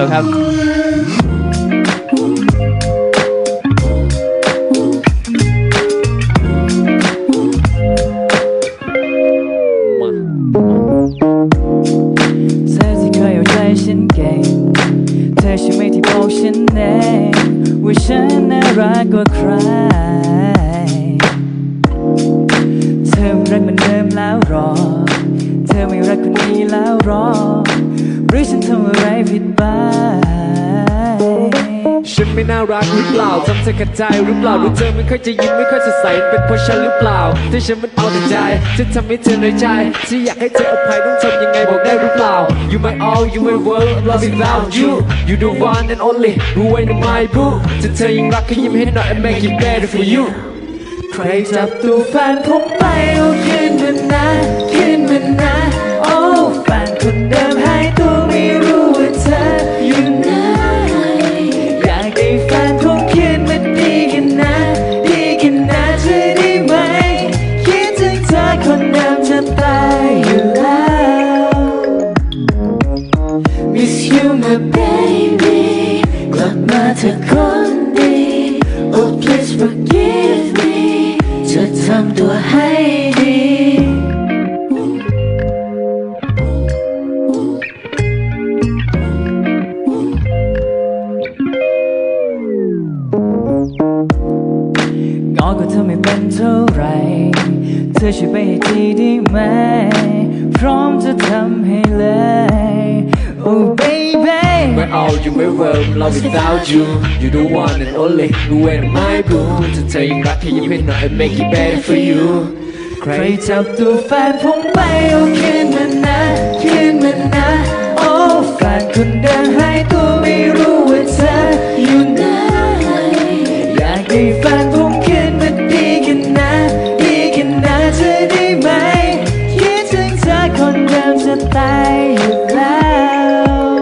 รอกครับเธอที่เคยเอาใจฉันเก่งเธอช่ไหมที่บอกฉันเองว่าฉันน่ารักกว่าใครเธอรักเหมือนเดิมแล้วรอ เธอไม่รักคนนี้แล้วรอ หรือฉันทำอะไรผิด ไปฉันไม่น่ารักหรือเปล่าทำเธอขัดใจหรือเปล่าหรือเธอไม่ค่อยจะยิ้มไม่ค่อยสดใสเป็นเพราะฉันหรือเปล่า ที่ฉันมันเอาแต่ใจฉันทำให้เธอน้อยใจที่อยากให้เธออภัยต้องทำยังไงบอกได้หรือเปล่า You my all you my world I'm lost without you You the one and only รู้ไว้นะ my boo ถ้าเธอยังรักก็ยิ้มให้หน่อย I make it better for you ใครจับตัวแฟนผมไปเอาคืนมันนะคืนมันนะ ตายอยู่แล้ว Miss you my baby กลับมาเธอคนดี Oh please forgive me จะทำตัวให้ดีงอก็เธอไม่เป็นเท่าไหรเธอช่วยไปให้ทีได้ไหม พร้อมจะทำให้เลย Oh baby My all you my world I'm lost without you You the one and only รู้ไว้นะ my boo ถ้าเธอยังรักแค่ยิ้มให้หน่อย I make it better for you ใคใครรจับตัวแฟนผมไปเอาคืนมันนะคืน ตายอยู่แล้ว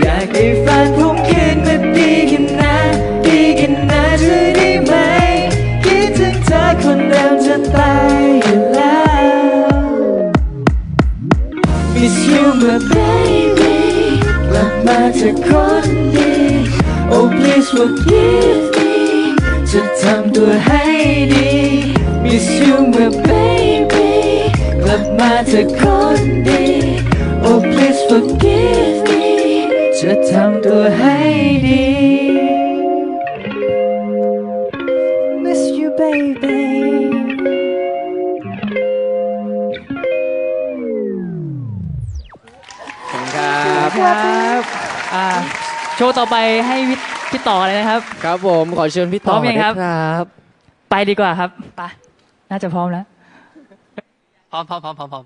อยากให้แฟนผมคืนมาดีกันนะดีกันนะเธอได้ไหมคิดถึงเธอคนเดิมจะตายอยู่แล้ว Miss you my baby กลับมาเธอคนดี Oh please forgive me จะทำตัวให้ดี Miss you my baby กลับมาเธอคนดี Oh please forgive me จะทำตัวให้ดี Miss you baby ครับ ครับอ่า โชว์ต่อไปให้พี่พี่ต่อเลยนะครับ ครับผมขอเชิญพี่ต่อพร้อมยังครับด้ครับไปดีกว่าครับไปน่าจะพร้อมแล้ว พร้อมพร้อมพร้อมพร้อมพร้อม